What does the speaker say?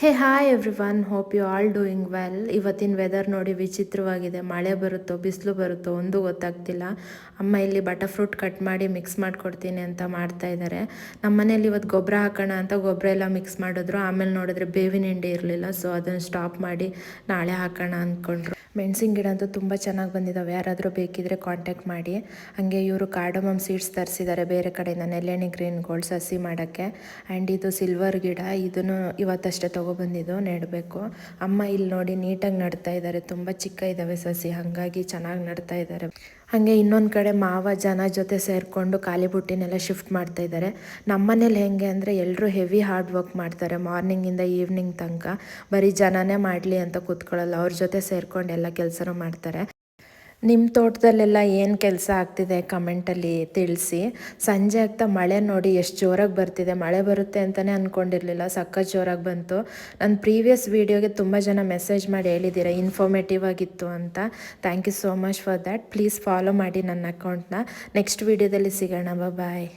Hey hi everyone hope you all doing well ಇವತ್ತಿನ weather ನೋಡಿ ವಿಚಿತ್ರವಾಗಿದೆ. ಮಳೆ ಬರುತ್ತೋ, ಬಿಸಿಲು ಬರುತ್ತೋ ಒಂದು ಗೊತ್ತಾಗ್ತಿಲ್ಲ. ಅಮ್ಮ ಇಲ್ಲಿ ಬಟರ್ ಫ್ರೂಟ್ ಕಟ್ ಮಾಡಿ ಮಿಕ್ಸ್ ಮಾಡಿಕೊಡ್ತೀನಿ ಅಂತ ಮಾಡ್ತಾ ಇದ್ದಾರೆ ನಮ್ಮ ಮನೇಲಿ ಇವತ್ತು ಗೊಬ್ಬರ ಹಾಕೋಣ ಅಂತ ಗೊಬ್ಬರ ಎಲ್ಲ ಮಿಕ್ಸ್ ಮಾಡಿದ್ರು. ಆಮೇಲೆ ನೋಡಿದ್ರೆ ಬೇವಿನ ಹಿಂಡಿ ಇರಲಿಲ್ಲ ಸೊ ಅದನ್ನು ಸ್ಟಾಪ್ ಮಾಡಿ ನಾಳೆ ಹಾಕೋಣ ಅಂದ್ಕೊಂಡ್ರು ಮೆಣಸಿನ ಗಿಡ ಅಂತೂ ತುಂಬ ಚೆನ್ನಾಗಿ ಬಂದಿದ್ದಾವೆ ಯಾರಾದರೂ ಬೇಕಿದ್ರೆ ಕಾಂಟ್ಯಾಕ್ಟ್ ಮಾಡಿ. ಹಾಗೆ ಇವರು ಕಾರ್ಡಮಮ್ ಸೀಡ್ಸ್ ತರಿಸಿದ್ದಾರೆ ಬೇರೆ ಕಡೆಯಿಂದ, ನೆಲ್ಲೆಣ್ಣೆ ಗ್ರೀನ್ ಗೋಲ್ಡ್ ಸಸಿ ಮಾಡೋಕ್ಕೆ. ಆ್ಯಂಡ್ ಇದು ಸಿಲ್ವರ್ ಗಿಡ, ಇದನ್ನು ಇವತ್ತಷ್ಟೇ ತೊಗೊಬಂದಿದ್ದು ನೆಡಬೇಕು. ಅಮ್ಮ ಇಲ್ಲಿ ನೋಡಿ ನೀಟಾಗಿ ನಡ್ತಾ ಇದ್ದಾರೆ ತುಂಬ ಚಿಕ್ಕ ಇದ್ದಾವೆ ಸಸಿ, ಹಾಗಾಗಿ ಚೆನ್ನಾಗಿ ನಡ್ತಾ ಇದ್ದಾರೆ ಹಾಗೆ ಇನ್ನೊಂದು ಕಡೆ ಮಾವ, ಜನ ಜೊತೆ ಸೇರಿಕೊಂಡು ಖಾಲಿ ಬುಟ್ಟಿನೆಲ್ಲ ಶಿಫ್ಟ್ ಮಾಡ್ತಾ ಇದ್ದಾರೆ ನಮ್ಮನೇಲಿ ಹೆಂಗೆ ಅಂದರೆ ಎಲ್ಲರೂ ಹೆವಿ ಹಾರ್ಡ್ ವರ್ಕ್ ಮಾಡ್ತಾರೆ. ಮಾರ್ನಿಂಗಿಂದ ಈವ್ನಿಂಗ್ ತನಕ ಬರೀ ಜನನೇ ಮಾಡಲಿ ಅಂತ ಕೂತ್ಕೊಳ್ಳಲ್ಲ. ಅವ್ರ ಜೊತೆ ಸೇರ್ಕೊಂಡು ಎಲ್ಲ ಕೆಲಸನೂ ಮಾಡ್ತಾರೆ. ನಿಮ್ಮ ತೋಟದಲ್ಲೆಲ್ಲ ಏನು ಕೆಲಸ ಆಗ್ತಿದೆ ಕಮೆಂಟಲ್ಲಿ ತಿಳಿಸಿ. ಸಂಜೆ ಆಗ್ತಾ ಮಳೆ ನೋಡಿ ಎಷ್ಟು ಜೋರಾಗಿ ಬರ್ತಿದೆ. ಮಳೆ ಬರುತ್ತೆ ಅಂತಲೇ ಅಂದ್ಕೊಂಡಿರಲಿಲ್ಲ ಸಖತ್ ಜೋರಾಗಿ ಬಂತು. ನನ್ನ ಪ್ರೀವಿಯಸ್ ವೀಡಿಯೋಗೆ ತುಂಬ ಜನ ಮೆಸೇಜ್ ಮಾಡಿ ಹೇಳಿದ್ದೀರಾ. ಇನ್ಫಾರ್ಮೇಟಿವ್ ಆಗಿತ್ತು ಅಂತ. Thank you so much for that please follow ಮಾಡಿ ನನ್ನ ಅಕೌಂಟ್ನ ನೆಕ್ಸ್ಟ್ ವೀಡಿಯೋದಲ್ಲಿ ಸಿಗೋಣ. ಬಾಯ್